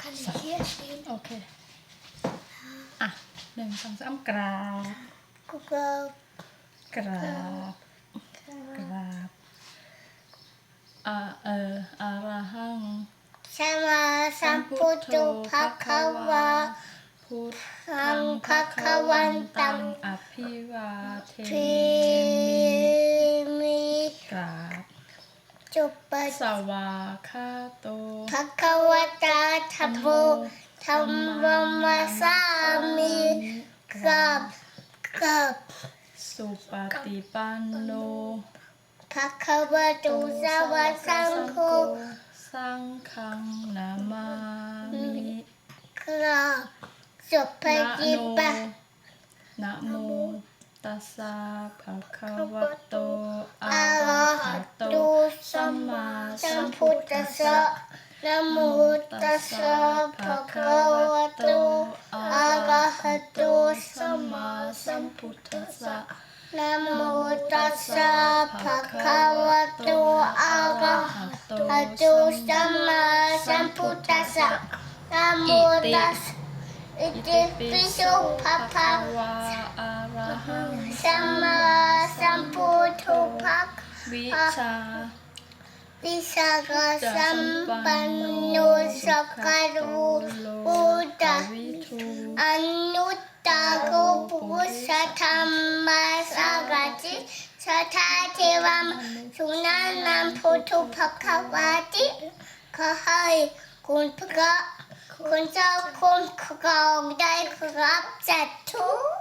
kan hier stehen. โอเคอะหนึ่งสองสามกราบ Guck auf. กราบกราบอ่าเอออาระหัง Sama samputo pakawa. พุทธัธัง ง ภ ภะ คะ คะ วั วัน น ตั ตั ง งอภิวาเท Primi กราบ Chupa สวาคาโต Pakawata Tabo Tamramasami Gab Gab สุปฏิปันโน Pakawatu Savasanko สังฆังนามามิ Gab นะ Supadipa นะโมตัสสะภะคะวะโต สัสัมมพุพุททธัธัสสสะสะนะโมตัสสะภะคะวะโตอะระหะโตสัมมาสัมพุทธัสสะนะโมตัสสะภะคะวะโตอะระหะโตสัมมาสัมพุทธัสสะนะโมตัสสะอิติปิโสภะคะวะอะระหังสัมมาสัมพุทโธภะวิชา วิสาขสัมปันโนสักการุอุตตะวิทูอนุตตะโกปุสธรรมาสักจิสัทธาเทวามสุนันนัมพุทธภควาติขอให้คุณพระคุณเจ้าคุ้มครองได้ครับจัดทุก